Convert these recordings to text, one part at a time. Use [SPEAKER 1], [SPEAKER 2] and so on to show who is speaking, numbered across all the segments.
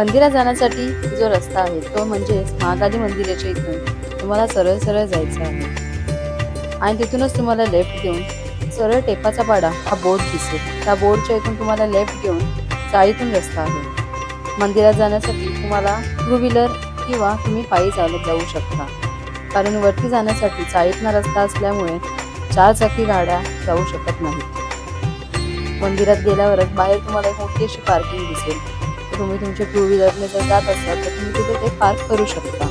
[SPEAKER 1] मंदिरात जाण्यासाठी जो रस्ता आहे तो म्हणजे महाकाली मंदिराच्या इथून तुम्हाला सरळ सरळ जायचं आहे. आणि तिथूनच तुम्हाला लेफ्ट घेऊन सरळ टेपाचा पाडा हा बोर्ड दिसेल. त्या बोर्डच्या इथून तुम्हाला लेफ्ट घेऊन चाळीतून रस्ता आहे. मंदिरात जाण्यासाठी तुम्हाला टू व्हीलर किंवा तुम्ही पायी चालत जाऊ शकता. कारण वरती जाण्यासाठी चाळीतला रस्ता असल्यामुळे चार चाकी गाड्या जाऊ शकत नाहीत. मंदिरात गेल्यावरच बाहेर तुम्हाला एक मोठी अशी पार्किंग दिसेल. तुम्ही तुमच्या टू व्हीलरने जर जात असाल तर तुम्ही तिथे ते पार्क करू शकता.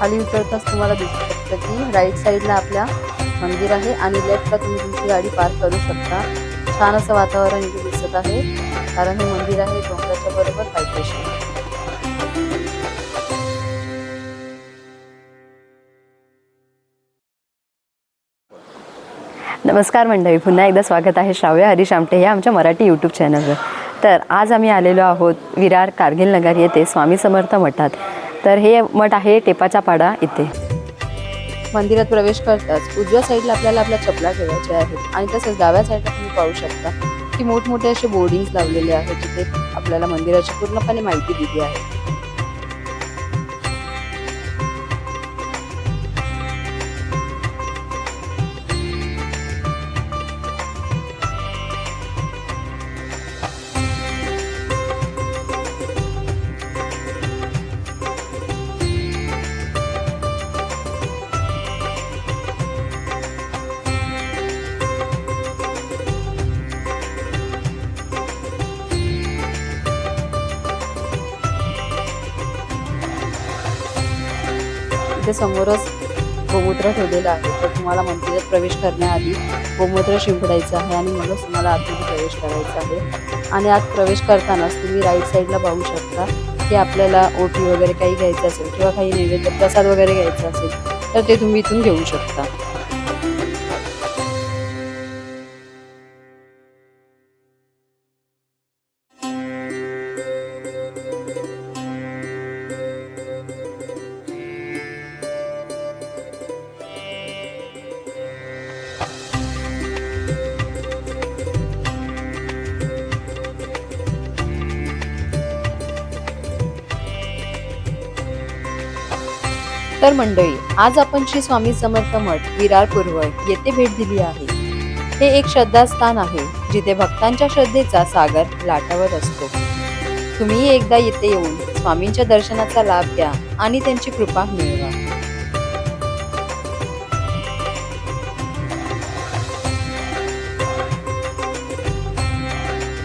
[SPEAKER 1] खाली उतरताच तुम्हाला दिसतो. शकतं की राईट साईडला आपल्या मंदिर आहे आणि लेफ्टला तुम्ही तुमची गाडी पार्क करू शकता. छान असं वातावरण इथे दिसत आहे कारण हे मंदिर आहे डोंगराच्या बरोबर पायथ्याशी.
[SPEAKER 2] नमस्कार मंडळी पुन्हा एकदा स्वागत आहे श्राव्य हरीश आमटे या आमच्या मराठी यूट्यूब चॅनलवर तर आज आम्ही आलेलो आहोत विरार कारगिल नगर येथे स्वामी समर्थ मठात. तर हे मठ आहे टेपाचा पाडा इथे.
[SPEAKER 1] मंदिरात प्रवेश करताच उजव्या साईडला आपल्याला आपल्या चपला ठेवायच्या आहेत आणि तसंच डाव्या साईडला तुम्ही पाहू शकता की मोठमोठे असे बोर्डिंग्स लावलेले आहेत जिथे आपल्याला मंदिराची पूर्णपणे माहिती दिली आहे. इथे समोरच गोमूत्र ठेवलेलं आहे. तर तुम्हाला मंदिरात प्रवेश करण्याआधी गोमूत्र शिंपडायचं आहे आणि मगच तुम्हाला आतमध्ये प्रवेश करायचा आहे. आणि आत प्रवेश करतानाच तुम्ही राईट साईडला पाहू शकता की आपल्याला ओटी वगैरे काही घ्यायचं असेल किंवा काही नैवेद्य प्रसाद वगैरे घ्यायचा असेल तर ते तुम्ही इथून घेऊ शकता. तर मंडळी आज आपण श्री स्वामी समर्थ मठ विरार पूर्व येथे भेट दिली आहे. हे एक श्रद्धास्थान आहे जिथे भक्तांच्या श्रद्धेचा सागर लाटावत असतो. तुम्ही एकदा येथे येऊन स्वामींच्या दर्शनाचा लाभ घ्या आणि त्यांची कृपा मिळवा.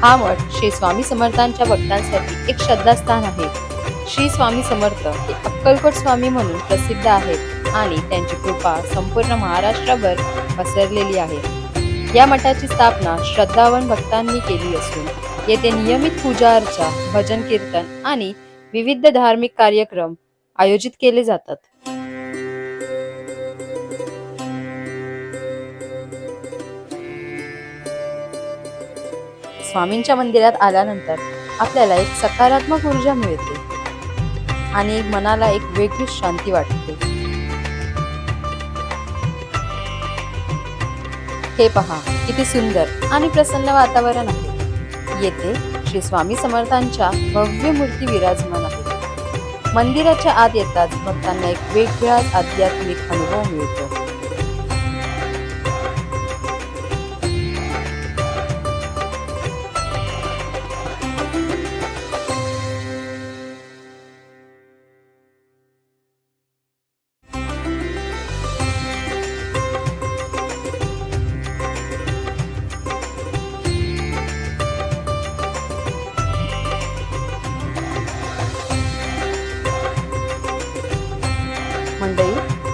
[SPEAKER 1] हा मठ श्री स्वामी समर्थांच्या भक्तांसाठी एक श्रद्धास्थान आहे. श्री स्वामी समर्थ हे अक्कलकोट स्वामी म्हणून प्रसिद्ध आहेत आणि त्यांची कृपा संपूर्ण महाराष्ट्रभर पसरलेली आहे. या मठाची स्थापना श्रद्धावन भक्तांनी केली असून येथे नियमित पूजा अर्चा भजन कीर्तन आणि विविध धार्मिक कार्यक्रम आयोजित केले जातात. स्वामींच्या मंदिरात आल्यानंतर आपल्याला एक सकारात्मक ऊर्जा मिळते. आणि मनाला एक वेगळी शांती वाटते. हे पहा किती सुंदर आणि प्रसन्न वातावरण आहे. येथे श्री स्वामी समर्थांच्या भव्य मूर्ती विराजमान आहे. मंदिराच्या आत येताच भक्तांना एक वेगळाच आध्यात्मिक अनुभव मिळतो.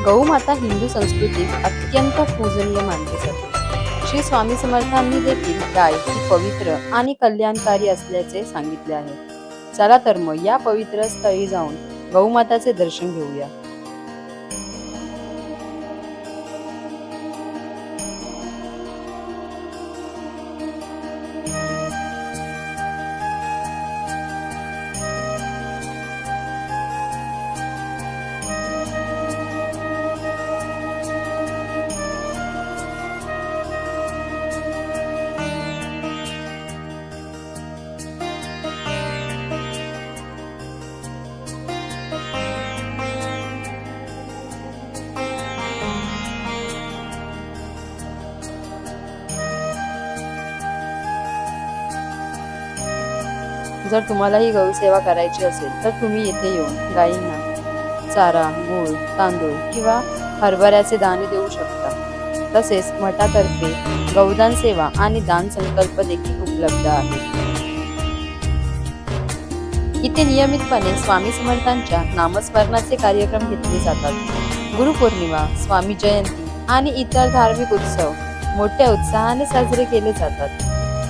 [SPEAKER 1] गौमाता हिंदू संस्कृतीत अत्यंत पूजनीय मानली जाते. श्री स्वामी समर्थांनी देखील गाय ही पवित्र आणि कल्याणकारी असल्याचे सांगितले आहे. चला तर मग या पवित्र स्थळी जाऊन गौमाताचे दर्शन घेऊया. जर तुम्हाला ही गौसेवा करायची असेल तर तुम्ही येथे येऊन गायींना चारा गूळ तांदूळ किंवा हरभऱ्याचे दाणे देऊ शकता. तसेच मठातर्फे गौदान सेवा आणि दान संकल्प देखील उपलब्ध आहे. इथे नियमितपणे स्वामी समर्थांच्या नामस्मरणाचे कार्यक्रम घेतले जातात. गुरुपौर्णिमा स्वामी जयंती आणि इतर धार्मिक उत्सव मोठ्या उत्साहाने साजरे केले जातात.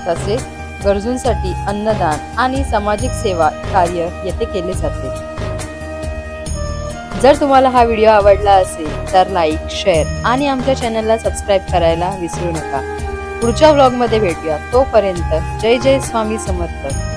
[SPEAKER 1] तसेच गरजूंसाठी अन्नदान आणि सामाजिक सेवा कार्य येथे केले जाते. जर तुम्हाला हा व्हिडिओ आवडला असेल तर लाईक शेअर आणि आमच्या चॅनलला सबस्क्राईब करायला विसरू नका. पुढच्या ब्लॉगमध्ये भेटूया. तोपर्यंत जय जय स्वामी समर्थ.